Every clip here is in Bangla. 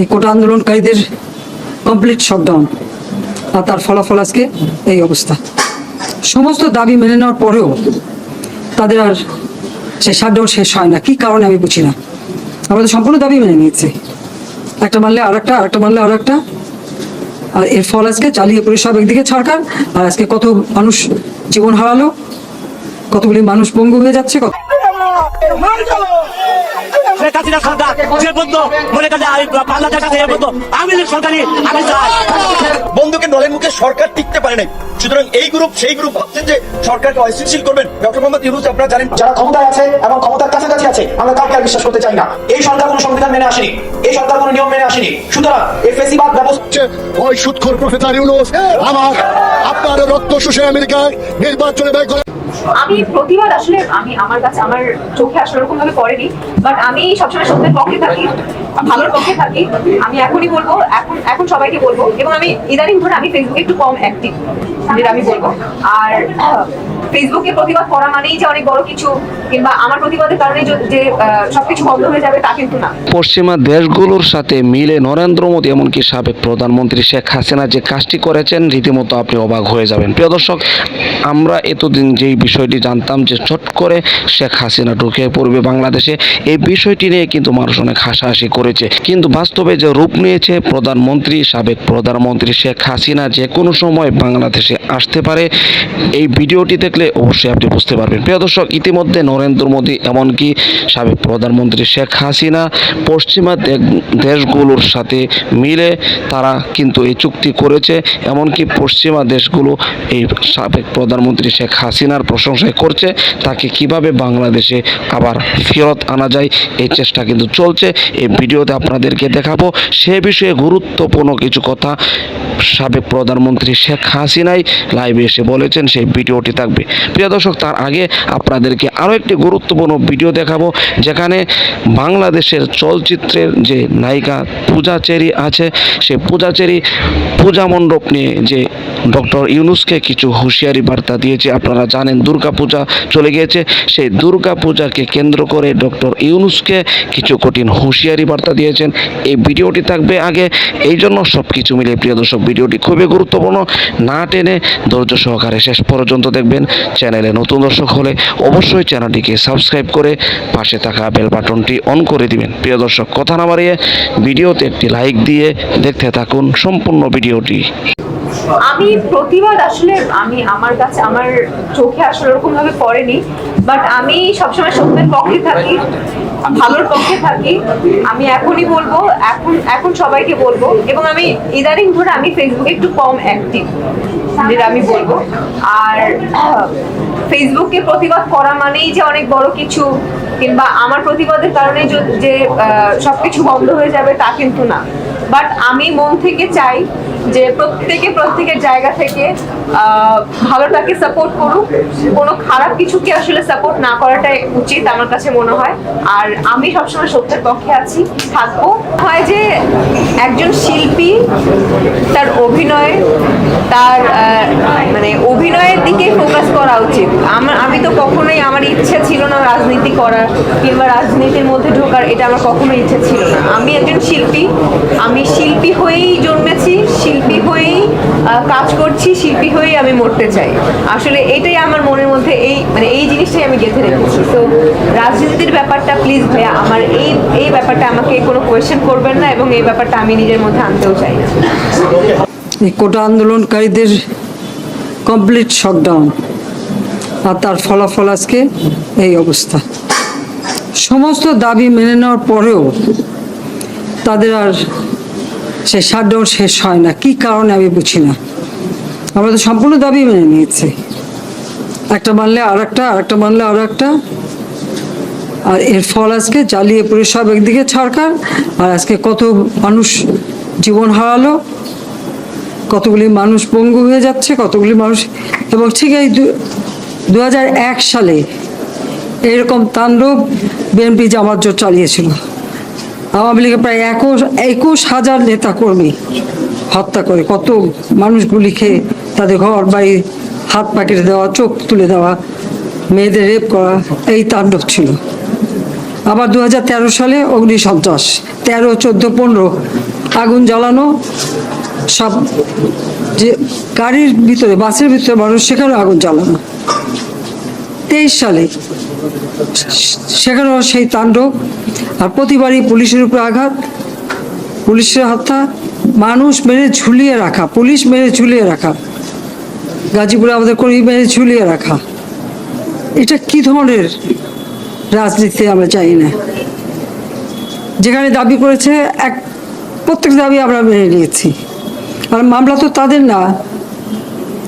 এই কোটা আন্দোলনকারীদের কমপ্লিট শটডাউন আর তার ফলাফল আজকে এই অবস্থা। সমস্ত দাবি মেনে নেওয়ার পরেও তাদের আর সেই শাটডাউন শেষ হয় না। কি কারণে আমি বুঝি না। আমাদের সম্পূর্ণ দাবি মেনে নিয়েছে। একটা মানলে আর একটা আরেকটা মানলে আর একটা আর এর ফল আজকে চালিয়ে পড়ে সব একদিকে সরকার আর আজকে কত মানুষ জীবন হারালো, কতগুলি মানুষ পঙ্গু হয়ে যাচ্ছে, কত শেখ হাসিনা সরকার যে বলতো মনে বাংলাদেশ আছে বলতো আওয়ামী সরকারি আমি চাই বন্ধুকে নলের মুখে সরকার টিকতে পারে নাই। সুতরাং এই গ্রুপ সেই গ্রুপ ভাবছেন যে সরকারকে অস্থিতিশীল করবেন। ডক্টর মোহাম্মদ ইউনুস আপনারা জানেন যারা ক্ষমতায় আছে এবং ক্ষমতার কাছাকাছি আছে আমরা কাউকে আর বিশ্বাস করতে চাই না। এই সরকার কোনো সংবিধান মেনে আসেনি। এই সরকার কোনো নিয়ম মেনে আসেনি। সুতরাং এই ফেসিবাদ ব্যবস্থা হচ্ছে ওই সুৎখোর প্রফেসর ইউনুস আমার আপনার রক্ত শুষে আমেরিকায় নির্বাচনে ব্যয় করে আমি প্রতিবাদ আসলে আমি আমার কাছে, আমার চোখে আসলে ওরকম ভাবে পড়েনি বাট আমি সবসময় সত্যের পক্ষে থাকি। ভালোর পক্ষে থাকি। আমি এখনই বলব, এখন এখন সবাইকে বলব এবং আমি ইদানিং ধরে আমি ফেসবুকে একটু কম অ্যাক্টিভ যেটা আমি বলব। আর ফেসবুকে প্রতিবাদ করা মানেই যে অনেক বড় কিছু, কিংবা আমার প্রতিবাদের কারণে যে- সবকিছু বন্ধ হয়ে যাবে তা কিন্তু না। পশ্চিমা দেশগুলোর সাথে মিলে নরেন্দ্র মোদী এমনকি সাবেক প্রধানমন্ত্রী শেখ হাসিনা যে কাজটি করেছেন, রীতিমতো আপনি অবাক হয়ে যাবেন। প্রিয় দর্শক, আমরা এতদিন যেই বিষয়টি জানতাম যে চট করে শেখ হাসিনা ঢুকে পড়বে বাংলাদেশে, এই বিষয়টি নিয়ে কিন্তু মানুষ অনেক হাসাহাসি করেছে। কিন্তু বাস্তবে যে রূপ নিয়েছে প্রধানমন্ত্রী, সাবেক প্রধানমন্ত্রী শেখ হাসিনা যে কোনো সময় বাংলাদেশে আসতে পারে, এই ভিডিওটি দেখলে অবশ্যই আপনি বুঝতে পারবেন। প্রিয় দর্শক, ইতিমধ্যে নরেন্দ্র মোদী এমনকি সাবেক প্রধানমন্ত্রী শেখ হাসিনা পশ্চিমা দেশগুলোর সাথে মিলে তারা কিন্তু এই চুক্তি করেছে। এমনকি পশ্চিমা দেশগুলো এই সাবেক প্রধানমন্ত্রী শেখ হাসিনার প্রশংসা করছে, তাকে কীভাবে বাংলাদেশে আবার ফেরত আনা যায়, এই চেষ্টা কিন্তু চলছে। এই ভিডিওতে আপনাদেরকে দেখাবো সে বিষয়ে গুরুত্বপূর্ণ কিছু কথা। সাবেক প্রধানমন্ত্রী শেখ হাসিনাই লাইভে এসে বলেছেন সেই ভিডিওটি থাকবে। প্রিয় দর্শক, তার আগে আপনাদেরকে আরও একটি গুরুত্বপূর্ণ ভিডিও দেখাবো, যেখানে বাংলাদেশের চলচ্চিত্রের যে নায়িকা পূজা চেরি আছে, সে পূজা চেরি পূজা মণ্ডপ নিয়ে যে ডক্টর ইউনুসকে কিছু হুঁশিয়ারি বার্তা দিয়েছে, আপনারা জানেন দুর্গা পূজা চলে গিয়েছে, সেই দুর্গা পূজাকে কেন্দ্র করে ডক্টর ইউনুসকে কিছু কঠিন হুঁশিয়ারি বার্তা দিয়েছেন। এই ভিডিওটি থাকবে আগে, এই জন্য সব কিছু মিলে প্রিয় দর্শক ভিডিওটি খুবই গুরুত্বপূর্ণ। না টেনে ধৈর্য সহকারে শেষ পর্যন্ত দেখবেন। চ্যানেলে নতুন দর্শক হলে অবশ্যই চ্যানেলটিকে সাবস্ক্রাইব করে পাশে থাকা বেল বাটনটি অন করে দিবেন। প্রিয় দর্শক, কথা না বাড়িয়ে ভিডিওতে একটি লাইক দিয়ে দেখতে থাকুন সম্পূর্ণ ভিডিওটি। আমি প্রতিবাদ আসলে আমি আমার কাছে, আমার চোখে আসলে ওরকম ভাবে পড়েনি বাট আমি সবসময় সত্যের পক্ষে থাকি। ভালোর পক্ষে থাকি আমি এখনই বলব এখন এখন সবাইকে বলব এবং আমি ইদানিং ধরে আমি ফেসবুকে একটু কম অ্যাক্টিভ যেটা আমি বলব। আর আহ, ফেসবুকে প্রতিবাদ করা মানেই যে অনেক বড় কিছু কিংবা আমার প্রতিবাদের কারণে যে- সবকিছু বন্ধ হয়ে যাবে তা কিন্তু না। বাট আমি মন থেকে চাই যে প্রত্যেকে, প্রত্যেকের জায়গা থেকে ভালোটাকে সাপোর্ট করুক। কোনো খারাপ কিছুকে আসলে সাপোর্ট না করাটাই উচিত আমার কাছে মনে হয়। আর আমি সবসময় সত্যের পক্ষে আছি, থাকব। হয় যে একজন শিল্পী, তার অভিনয়, তার মানে অভিনয়ের দিকে ফোকাস করা উচিত। আমার, আমি তো কখনোই, আমার ইচ্ছা ছিল না রাজনীতি করার, কিংবা রাজনীতির মধ্যে ঢোকার, এটা আমার কখনো ইচ্ছা ছিল না। আমি একজন শিল্পী, আমি শিল্পী হয়েই জন্মেছি কাজ করছি, শিল্পী হয়েই আমি মরতে চাই। আসলে এটাই আমার মনের মধ্যে এই মানে এই জিনিসটাই আমি গেঁথে রেখেছি। তো রাজনীতির ব্যাপারটা প্লিজ ভাইয়া, আমার এই এই ব্যাপারটা আমাকে কোনো কোয়েশ্চেন করবেন না এবং এই ব্যাপারটা আমি নিজের মধ্যে আনতেও চাই। এই কোটা আন্দোলনকারীদের কমপ্লিট শটডাউন আর তার ফলাফল আজকে এই অবস্থা। সমস্ত দাবি মেনে নেওয়ার পরেও তাদের আর সেই শাটডাউন শেষ হয় না। কি কারণে আমি বুঝি না। আমরা তো সম্পূর্ণ দাবি মেনে নিয়েছি। একটা মানলে আর একটা আর একটা মানলে আর একটা আর এর ফল আজকে জ্বালিয়ে পড়ে সব একদিকে সরকার আর আজকে কত মানুষ জীবন হারালো। কতগুলি মানুষ পঙ্গু হয়ে যাচ্ছে, কতগুলি মানুষ এবং ঠিক এই দু হাজার এক সালে এরকম তাণ্ডব বিএনপি জামাত জোট চালিয়েছিল। আওয়ামী লীগের প্রায় একুশ একুশ হাজার নেতা কর্মী হত্যা করে। কত মানুষগুলি খেয়ে তাদের ঘর, বাড়ি, হাত পাকিয়ে দেওয়া, চোখ তুলে দেওয়া, মেয়েদের রেপ করা, এই তাণ্ডব ছিল। আবার দু হাজার তেরো সালে অগ্নি সন্ত্রাস তেরো, চোদ্দ, পনেরো, আগুন জ্বালানো, সব যে গাড়ির ভিতরে, বাসের ভিতরে মানুষ, সেখানেও আগুন জ্বালানো। তেইশ সালে সেখানেও সেই তাণ্ডব। আর প্রতিবারই পুলিশের উপরে আঘাত, পুলিশের হত্যা, মানুষ মেরে ঝুলিয়ে রাখা, পুলিশ মেরে ঝুলিয়ে রাখা, গাজীপুরে আমাদের কর্মী মেরে ঝুলিয়ে রাখা। এটা কি ধরনের রাজনীতি আমরা চাই না? যেখানে দাবি করেছে, এক, প্রত্যেক দাবি আমরা মেনে নিয়েছি। আর মামলা তো তাদের না।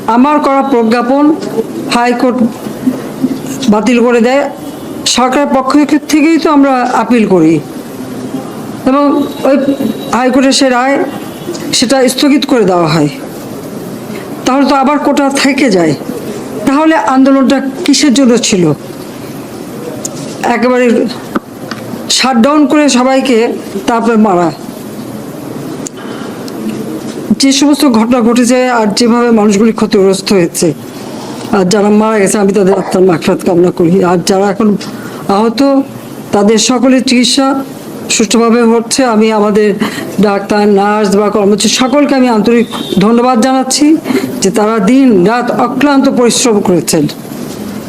আমার করা প্রজ্ঞাপন হাইকোর্ট বাতিল করে দেয়। সরকারের পক্ষ থেকেই তো আমরা আপিল করি। এবং ওই হাইকোর্টের সে রায় সেটা স্থগিত করে দেওয়া হয়। তাহলে তো আবার কোটা থেকে যায়। তাহলে আন্দোলনটা কিসের জন্য ছিল? একেবারে শাটডাউন করে সবাইকে তারপরে মারা। যে সমস্ত ঘটনা ঘটেছে আর যেভাবে মানুষগুলি ক্ষতিগ্রস্ত হয়েছে আর যারা মারা গেছে, আমি তাদের আত্মার মাকফাত কামনা করি। আর যারা এখন আহত, তাদের সকলের চিকিৎসা সুষ্ঠুভাবে হচ্ছে। আমি আমাদের ডাক্তার, নার্স বা কর্মচারী সকলকে আমি আন্তরিক ধন্যবাদ জানাচ্ছি যে তারা দিন রাত অক্লান্ত পরিশ্রম করেছেন।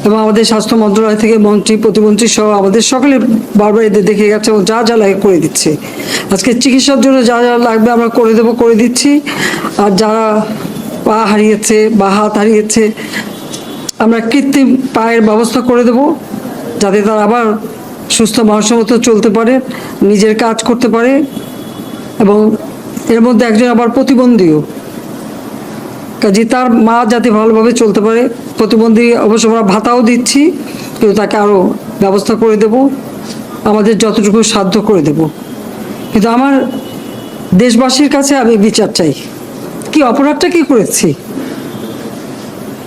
এবং আমাদের স্বাস্থ্য মন্ত্রণালয় থেকে মন্ত্রী, প্রতিমন্ত্রী সহ আমাদের সকলে বারবার এদের দেখে গেছে এবং যা যা লাগে করে দিচ্ছে। আজকে চিকিৎসার জন্য যা যা লাগবে আমরা করে দেবো, করে দিচ্ছি। আর যারা পা হারিয়েছে বা হাত হারিয়েছে আমরা কৃত্রিম পায়ের ব্যবস্থা করে দেব যাতে তারা আবার সুস্থ মানুষের চলতে পারে, নিজের কাজ করতে পারে এবং এর মধ্যে একজন আবার প্রতিবন্ধীও। কাজে তার মা যাতে ভালোভাবে চলতে পারে, প্রতিবন্ধী অবশ্য আমরা ভাতাও দিচ্ছি, কিন্তু তাকে আরও ব্যবস্থা করে দেব, আমাদের যতটুকু সাধ্য করে দেব। কিন্তু আমার দেশবাসীর কাছে আমি বিচার চাই। কি অপরাধটা কি করেছি?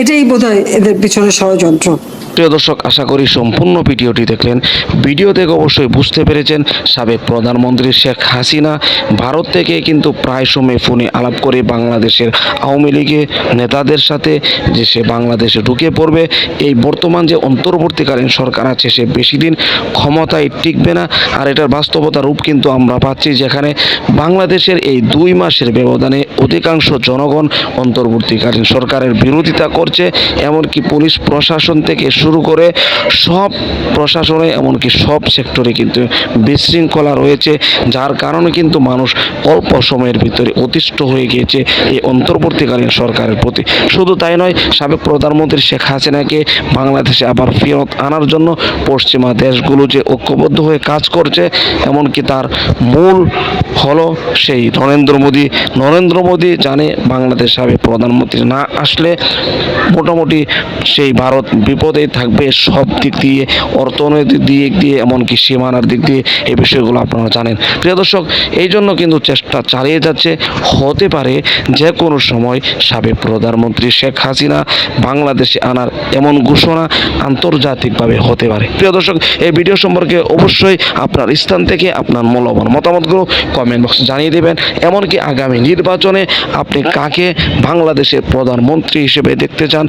এটাই বোধহয় এদের পিছনে ষড়যন্ত্র। প্রিয় দর্শক, আশা করি সম্পূর্ণ ভিডিওটি দেখলেন। ভিডিও থেকে অবশ্যই বুঝতে পেরেছেন, সাবেক প্রধানমন্ত্রী শেখ হাসিনা ভারত থেকে কিন্তু প্রায় সময় ফোনে আলাপ করে বাংলাদেশের আওয়ামী লীগের নেতাদের সাথে যে সে বাংলাদেশে ঢুকে পড়বে, এই বর্তমান যে অন্তর্বর্তীকালীন সরকার আছে সে বেশি দিন ক্ষমতায় টিকবে না। আর এটার বাস্তবতা রূপ কিন্তু আমরা পাচ্ছি যেখানে বাংলাদেশের এই দুই মাসের ব্যবধানে অধিকাংশ জনগণ অন্তর্বর্তীকালীন সরকারের বিরোধিতা করছে, এমনকি পুলিশ প্রশাসন থেকে শুরু করে সব প্রশাসনে, এমনকি সব সেক্টরে কিন্তু বিশৃঙ্খলা রয়েছে, যার কারণে কিন্তু মানুষ অল্প সময়ের ভিতরে অতিষ্ঠ হয়ে গিয়েছে এই অন্তর্বর্তীকালীন সরকারের প্রতি। শুধু তাই নয়, সাবেক প্রধানমন্ত্রী শেখ হাসিনাকে বাংলাদেশে আবার ফেরত আনার জন্য পশ্চিমা দেশগুলো যে ঐক্যবদ্ধ হয়ে কাজ করছে, এমনকি তার মূল হলো সেই নরেন্দ্র মোদী। নরেন্দ্র মোদী জানে বাংলাদেশ সাবেক প্রধানমন্ত্রী না আসলে মোটামুটি সেই ভারত বিপদে থাকবে, সব দিক দিয়ে, অর্থনৈতিক দিক দিয়ে, এমনকি সীমানার দিক দিয়ে এই বিষয়গুলো আপনারা জানেন। প্রিয় দর্শক, এই জন্য কিন্তু চেষ্টা চালিয়ে যাচ্ছে। হতে পারে যে কোনো সময় সাবেক প্রধানমন্ত্রী শেখ হাসিনা বাংলাদেশে আনার এমন ঘোষণা আন্তর্জাতিকভাবে হতে পারে। প্রিয় দর্শক, এই ভিডিও সম্পর্কে অবশ্যই আপনার স্থান থেকে আপনার মূল্যবান মতামতগুলো কমেন্ট বক্সে জানিয়ে দেবেন। এমনকি আগামী নির্বাচনে আপনি কাকে বাংলাদেশের প্রধানমন্ত্রী হিসেবে দেখতে চান,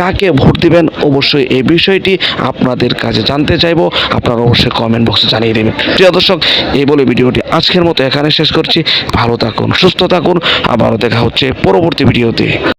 কাকে ভোট দিবেন, অবশ্যই এই বিষয়টি আপনাদের কাছে জানতে চাইব, আপনারা অবশ্যই কমেন্ট বক্সে জানিয়ে দেবেন। প্রিয় দর্শক, এই বলে ভিডিওটি আজকের মতো এখানে শেষ করছি। ভালো থাকুন, সুস্থ থাকুন। আবারও দেখা হচ্ছে পরবর্তী ভিডিওতে।